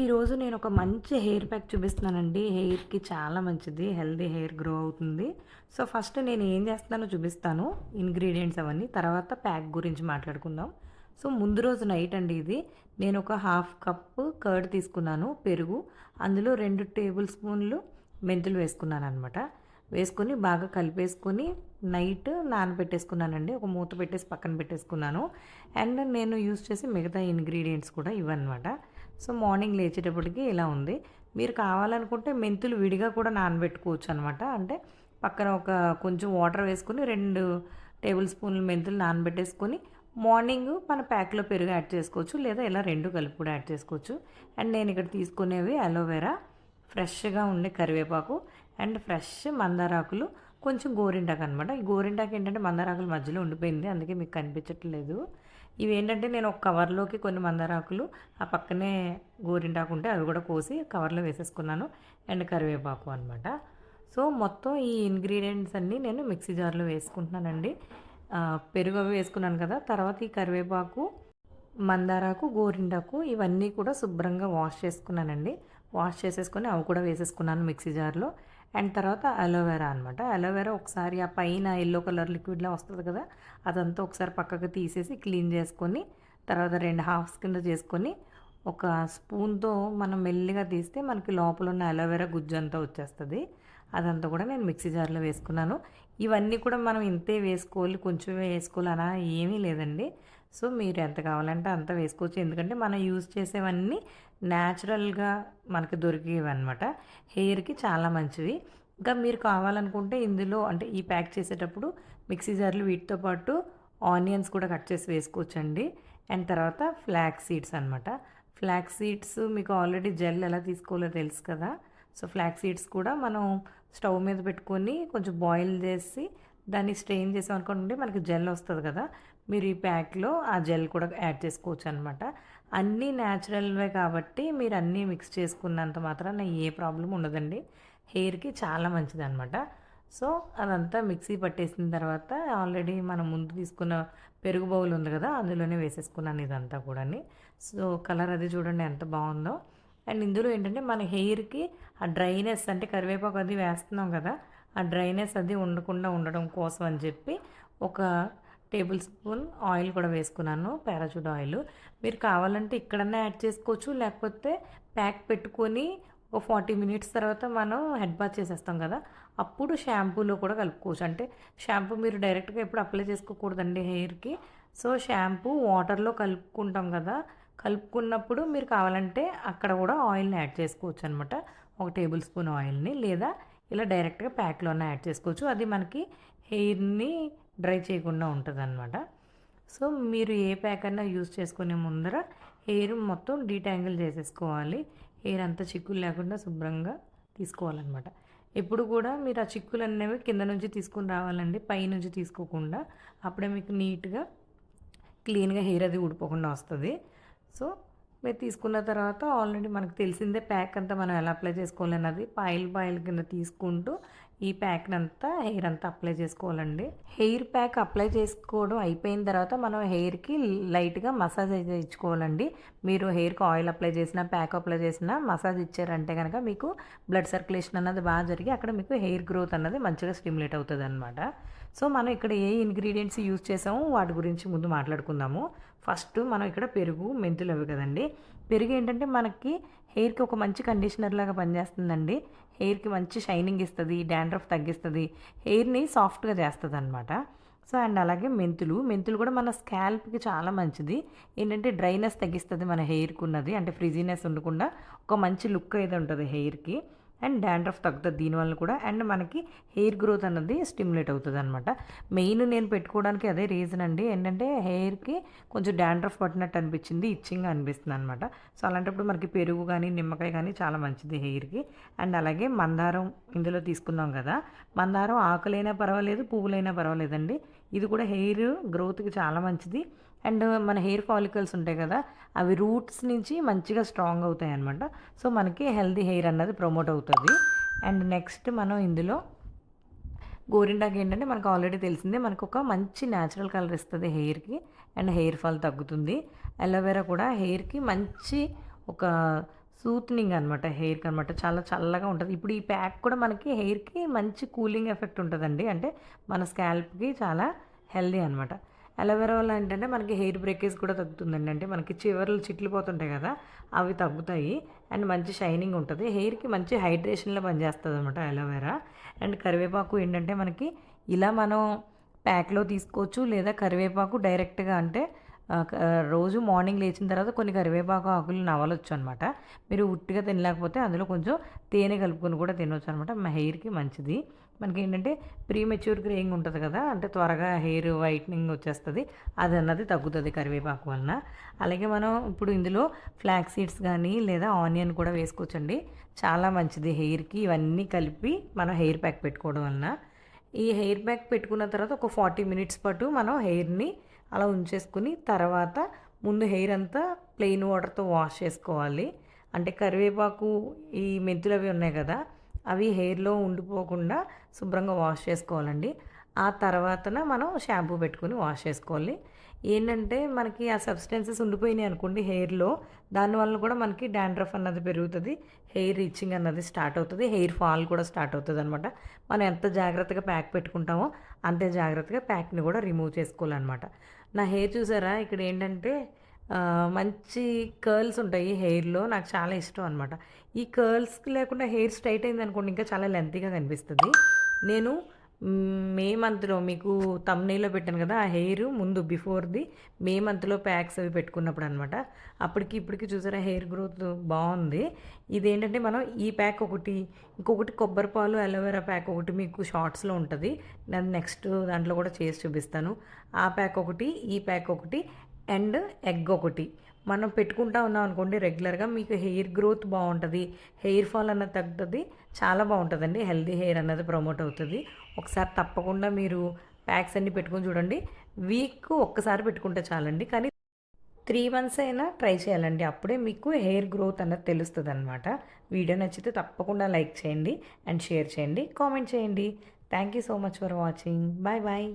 ఈరోజు నేను ఒక మంచి హెయిర్ ప్యాక్ చూపిస్తున్నానండి. హెయిర్కి చాలా మంచిది. హెల్దీ హెయిర్ గ్రో అవుతుంది. సో ఫస్ట్ నేను ఏం చేస్తానో చూపిస్తాను. ఇంగ్రీడియంట్స్ అవన్నీ. తర్వాత ప్యాక్ గురించి మాట్లాడుకుందాం. సో ముందు రోజు నైట్ అండి ఇది. నేను ఒక హాఫ్ కప్ కర్డ్ తీసుకున్నాను పెరుగు. అందులో రెండు టేబుల్ స్పూన్లు మెంతులు వేసుకున్నాను అనమాట వేసుకొని బాగా కలిపేసుకొని నైట్ నానబెట్టేసుకున్నానండి. ఒక మూత పెట్టేసి పక్కన పెట్టేసుకున్నాను. అండ్ నేను యూస్ చేసి మిగతా ఇంగ్రీడియంట్స్ కూడా ఇవన్నమాట. సో మార్నింగ్ లేచేటప్పటికి ఇలా ఉంది. మీరు కావాలనుకుంటే మెంతులు విడిగా కూడా నానబెట్టుకోవచ్చు అనమాట అంటే పక్కన ఒక కొంచెం వాటర్ వేసుకొని రెండు టేబుల్ స్పూన్లు మెంతులు నానబెట్టేసుకొని మార్నింగ్ మన ప్యాక్లో పెరుగు యాడ్ చేసుకోవచ్చు. లేదా ఇలా రెండు కలిపి కూడా యాడ్ చేసుకోవచ్చు. అండ్ నేను ఇక్కడ తీసుకునేవి అలోవెరా ఫ్రెష్గా ఉండే కరివేపాకు అండ్ ఫ్రెష్ మందారాకులు కొంచెం గోరింటాకు అనమాట ఈ గోరింటాకు ఏంటంటే మందారాకులు మధ్యలో ఉండిపోయింది. అందుకే మీకు కనిపించట్లేదు. ఇవి ఏంటంటే నేను ఒక కవర్లోకి కొన్ని మందారాకులు ఆ పక్కనే గోరింటాకు ఉంటే అవి కూడా కోసి కవర్లో వేసేసుకున్నాను. అండ్ కరివేపాకు అనమాట సో మొత్తం ఈ ఇంగ్రీడియంట్స్ అన్నీ నేను మిక్సీ జార్లో వేసుకుంటున్నానండి. పెరుగు అవి వేసుకున్నాను కదా తర్వాత ఈ కరివేపాకు మందారాకు గోరింటాకు ఇవన్నీ కూడా శుభ్రంగా వాష్ చేసుకున్నానండి. వాష్ చేసేసుకొని అవి కూడా వేసేసుకున్నాను మిక్సీ జార్లో. అండ్ తర్వాత అలోవెరా అనమాట అలోవెరా ఒకసారి ఆ పైన ఎల్లో కలర్ లిక్విడ్లా వస్తుంది కదా అదంతా ఒకసారి పక్కకు తీసేసి క్లీన్ చేసుకొని తర్వాత రెండు హాఫ్స్ కింద చేసుకొని ఒక స్పూన్తో మనం మెల్లిగా తీస్తే మనకి లోపల ఉన్న అలోవెరా గుజ్జు అంతా వచ్చేస్తుంది. అదంతా కూడా నేను మిక్సీ జార్లో వేసుకున్నాను. ఇవన్నీ కూడా మనం ఇంతే వేసుకోవాలి కొంచెం వేసుకోవాలి ఏమీ లేదండి. సో మీరు ఎంత కావాలంటే అంత వేసుకోవచ్చు. ఎందుకంటే మనం యూజ్ చేసేవన్నీ న్యాచురల్గా మనకి దొరికేవి అనమాట హెయిర్కి చాలా మంచివి. ఇంకా మీరు కావాలనుకుంటే ఇందులో అంటే ఈ ప్యాక్ చేసేటప్పుడు మిక్సీ జార్లు వీటితో పాటు ఆనియన్స్ కూడా కట్ చేసి వేసుకోవచ్చండి. అండ్ తర్వాత ఫ్లాక్ సీడ్స్ అనమాట ఫ్లాక్ సీడ్స్ మీకు ఆల్రెడీ జెల్ ఎలా తీసుకోవాలో తెలుసు కదా. సో ఫ్లాక్ సీడ్స్ కూడా మనం స్టవ్ మీద పెట్టుకొని కొంచెం బాయిల్ చేసి దాన్ని స్ట్రెయిన్ చేసాం అనుకోండి మనకి జెల్ వస్తుంది కదా మీరు ఈ ప్యాక్లో ఆ జెల్ కూడా యాడ్ చేసుకోవచ్చు అనమాట అన్నీ న్యాచురల్వే కాబట్టి మీరు అన్నీ మిక్స్ చేసుకున్నంత మాత్రాన ఏ ప్రాబ్లం ఉండదండి. హెయిర్కి చాలా మంచిది అనమాట సో అదంతా మిక్సీ పట్టేసిన తర్వాత ఆల్రెడీ మనం ముందు తీసుకున్న పెరుగు బౌల్ ఉంది కదా అందులోనే వేసేసుకున్నాను ఇదంతా కూడా సో కలర్ అది చూడండి ఎంత బాగుందో. అండ్ ఇందులో ఏంటంటే మన హెయిర్కి ఆ డ్రైనెస్ అంటే కరివేపాకు అది వేస్తున్నాం కదా ఆ డ్రైనెస్ అది ఉండకుండా ఉండడం కోసం అని చెప్పి ఒక టేబుల్ స్పూన్ ఆయిల్ కూడా వేసుకున్నాను పారాచూట్ ఆయిల్. మీరు కావాలంటే ఇక్కడన్నా యాడ్ చేసుకోవచ్చు లేకపోతే ప్యాక్ పెట్టుకొని ఒక ఫార్టీ మినిట్స్ తర్వాత మనం హెడ్ బాత్ చేసేస్తాం కదా అప్పుడు షాంపూలో కూడా కలుపుకోవచ్చు. అంటే షాంపూ మీరు డైరెక్ట్గా ఎప్పుడు అప్లై చేసుకోకూడదండి హెయిర్కి. సో షాంపూ వాటర్లో కలుపుకుంటాం కదా కలుపుకున్నప్పుడు మీరు కావాలంటే అక్కడ కూడా ఆయిల్ని యాడ్ చేసుకోవచ్చు అనమాట ఒక టేబుల్ స్పూన్ ఆయిల్ని లేదా ఇలా డైరెక్ట్గా ప్యాక్లోనే యాడ్ చేసుకోవచ్చు. అది మనకి హెయిర్ని డ్రై చేయకుండా ఉంటుంది అనమాట సో మీరు ఏ ప్యాక్ అయినా యూజ్ చేసుకునే ముందర హెయిర్ మొత్తం డీటాంగిల్ చేసేసుకోవాలి. హెయిర్ అంతా చిక్కులు లేకుండా శుభ్రంగా తీసుకోవాలన్నమాట ఎప్పుడు కూడా మీరు ఆ చిక్కులు అనేవి కింద నుంచి తీసుకుని రావాలండి. పై నుంచి తీసుకోకుండా అప్పుడే మీకు నీట్గా క్లీన్గా హెయిర్ అది ఊడిపోకుండా వస్తుంది. సో మీరు తీసుకున్న తర్వాత ఆల్రెడీ మనకు తెలిసిందే ప్యాక్ అంతా మనం ఎలా అప్లై చేసుకోవాలన్నది. పాయిల్ పాయిల్ కింద తీసుకుంటూ ఈ ప్యాక్ని అంతా హెయిర్ అంతా అప్లై చేసుకోవాలండి. హెయిర్ ప్యాక్ అప్లై చేసుకోవడం అయిపోయిన తర్వాత మనం హెయిర్కి లైట్గా మసాజ్ అయితే ఇచ్చుకోవాలండి. మీరు హెయిర్కి ఆయిల్ అప్లై చేసినా ప్యాక్ అప్లై చేసినా మసాజ్ ఇచ్చారంటే కనుక మీకు బ్లడ్ సర్క్యులేషన్ అన్నది బాగా జరిగి అక్కడ మీకు హెయిర్ గ్రోత్ అన్నది మంచిగా స్టిమ్యులేట్ అవుతుంది అనమాట సో మనం ఇక్కడ ఏ ఇంగ్రీడియంట్స్ యూజ్ చేసామో వాటి గురించి ముందు మాట్లాడుకుందాము. ఫస్ట్ మనం ఇక్కడ పెరుగు మెంతులు అవి కదండి. పెరుగు ఏంటంటే మనకి హెయిర్కి ఒక మంచి కండిషనర్ లాగా పనిచేస్తుందండి. హెయిర్కి మంచి షైనింగ్ ఇస్తుంది డాండ్రఫ్ తగ్గిస్తుంది. హెయిర్ని సాఫ్ట్గా చేస్తుంది అనమాట సో అండ్ అలాగే మెంతులు. మెంతులు కూడా మన స్కాల్ప్కి చాలా మంచిది. ఏంటంటే డ్రైనెస్ తగ్గిస్తుంది మన హెయిర్కి ఉన్నది అంటే ఫ్రిజీనెస్ ఉండకుండా ఒక మంచి లుక్ అయితే ఉంటుంది హెయిర్కి. అండ్ డాండ్రఫ్ తగ్గుతుంది దీనివల్ల కూడా. అండ్ మనకి హెయిర్ గ్రోత్ అన్నది స్టిమ్యులేట్ అవుతుంది అనమాట మెయిన్ నేను పెట్టుకోవడానికి అదే రీజన్ అండి. ఏంటంటే హెయిర్కి కొంచెం డాండ్రఫ్ పట్టినట్టు అనిపించింది ఇచ్చింగ్ అనిపిస్తుంది అనమాట సో అలాంటప్పుడు మనకి పెరుగు కానీ నిమ్మకాయ కానీ చాలా మంచిది హెయిర్కి. అండ్ అలాగే మందారం ఇందులో తీసుకున్నాం కదా. మందారం ఆకులైనా పర్వాలేదు పువ్వులైనా పర్వాలేదండి. ఇది కూడా హెయిర్ గ్రోత్కి చాలా మంచిది. అండ్ మన హెయిర్ ఫాలికల్స్ ఉంటాయి కదా అవి రూట్స్ నుంచి మంచిగా స్ట్రాంగ్ అవుతాయి అనమాట సో మనకి హెల్దీ హెయిర్ అన్నది ప్రమోట్ అవుతుంది. అండ్ నెక్స్ట్ మనం ఇందులో గోరిండాకి ఏంటంటే మనకు ఆల్రెడీ తెలిసిందే మనకు ఒక మంచి న్యాచురల్ కలర్ ఇస్తుంది హెయిర్కి. అండ్ హెయిర్ ఫాల్ తగ్గుతుంది. అలోవెరా కూడా హెయిర్కి మంచి ఒక సూత్నింగ్ అనమాట హెయిర్కి అనమాట చాలా చల్లగా ఉంటుంది. ఇప్పుడు ఈ ప్యాక్ కూడా మనకి హెయిర్కి మంచి కూలింగ్ ఎఫెక్ట్ ఉంటుందండి. అంటే మన స్కాల్ప్కి చాలా హెల్దీ అనమాట అలోవెరా వల్ల ఏంటంటే మనకి హెయిర్ బ్రేకేజ్ కూడా తగ్గుతుందండి. అంటే మనకి చివర్లు చిట్లు పోతుంటాయి కదా అవి తగ్గుతాయి. అండ్ మంచి షైనింగ్ ఉంటుంది. హెయిర్కి మంచి హైడ్రేషన్లో పనిచేస్తుంది అనమాట అలోవెరా. అండ్ కరివేపాకు ఏంటంటే మనకి ఇలా మనం ప్యాక్లో తీసుకోవచ్చు. లేదా కరివేపాకు డైరెక్ట్గా అంటే రోజు మార్నింగ్ లేచిన తర్వాత కొన్ని కరివేపాకు ఆకులు నవలొచ్చు అనమాట మీరు ఉట్టిగా తినలేకపోతే అందులో కొంచెం తేనె కలుపుకొని కూడా తినవచ్చు అనమాట మా హెయిర్కి మంచిది. మనకి ఏంటంటే ప్రీ మెచ్యూర్ గ్రేయింగ్ ఉంటుంది కదా అంటే త్వరగా హెయిర్ వైట్నింగ్ వచ్చేస్తుంది. అది అన్నది తగ్గుతుంది కరివేపాకు వలన. అలాగే మనం ఇప్పుడు ఇందులో ఫ్లాక్ సీడ్స్ కానీ లేదా ఆనియన్ కూడా వేసుకోవచ్చండి. చాలా మంచిది హెయిర్కి. ఇవన్నీ కలిపి మనం హెయిర్ ప్యాక్ పెట్టుకోవడం వలన. ఈ హెయిర్ బ్యాగ్ పెట్టుకున్న తర్వాత ఒక ఫార్టీ మినిట్స్ పాటు మనం హెయిర్ని అలా ఉంచేసుకుని తర్వాత ముందు హెయిర్ అంతా ప్లెయిన్ వాటర్తో వాష్ చేసుకోవాలి. అంటే కరివేపాకు ఈ మెంతులు అవి ఉన్నాయి కదా అవి హెయిర్లో ఉండిపోకుండా శుభ్రంగా వాష్ చేసుకోవాలండి. ఆ తర్వాతన మనం షాంపూ పెట్టుకుని వాష్ చేసుకోవాలి. ఏంటంటే మనకి ఆ సబ్స్టెన్సెస్ ఉండిపోయినాయి అనుకోండి హెయిర్లో దానివల్ల కూడా మనకి డాండ్రఫ్ అన్నది పెరుగుతుంది హెయిర్ రీచింగ్ అన్నది స్టార్ట్ అవుతుంది హెయిర్ ఫాల్ కూడా స్టార్ట్ అవుతుంది అనమాట మనం ఎంత జాగ్రత్తగా ప్యాక్ పెట్టుకుంటామో అంతే జాగ్రత్తగా ప్యాక్ని కూడా రిమూవ్ చేసుకోవాలన్నమాట. నా హెయిర్ చూసారా? ఇక్కడ ఏంటంటే మంచి కర్ల్స్ ఉంటాయి హెయిర్లో నాకు చాలా ఇష్టం అనమాట ఈ కర్ల్స్కి లేకుండా హెయిర్ స్ట్రైట్ అయింది అనుకోండి ఇంకా చాలా లెంతీగా కనిపిస్తుంది. నేను మే మంత్లో మీకు తమ్నీలో పెట్టాను కదా ఆ హెయిర్ ముందు బిఫోర్ది మే మంత్లో ప్యాక్స్ అవి పెట్టుకున్నప్పుడు అనమాట అప్పటికి ఇప్పటికి చూసారా హెయిర్ గ్రోత్ బాగుంది ఇదేంటంటే మనం ఈ ప్యాక్ ఒకటి ఇంకొకటి కొబ్బరి పాలు అలోవెరా ప్యాక్ ఒకటి మీకు షార్ట్స్లో ఉంటుంది. నేను నెక్స్ట్ దాంట్లో కూడా చేసి చూపిస్తాను. ఆ ప్యాక్ ఒకటి ఈ ప్యాక్ ఒకటి అండ్ ఎగ్ ఒకటి. మనం పెట్టుకుంటా ఉన్నాం అనుకోండి రెగ్యులర్గా మీకు హెయిర్ గ్రోత్ బాగుంటుంది. హెయిర్ ఫాల్ అన్నది తగ్గుతుంది చాలా బాగుంటుందండి. హెల్దీ హెయిర్ అన్నది ప్రమోట్ అవుతుంది. ఒకసారి తప్పకుండా మీరు ప్యాక్స్ అన్ని పెట్టుకొని చూడండి. వీక్ ఒక్కసారి పెట్టుకుంటే చాలండి. కానీ త్రీ మంత్స్ అయినా ట్రై చేయాలండి. అప్పుడే మీకు హెయిర్ గ్రోత్ అన్నది తెలుస్తుంది అనమాట వీడియో నచ్చితే తప్పకుండా లైక్ చేయండి అండ్ షేర్ చేయండి. కామెంట్ చేయండి. Thank you so much for watching bye bye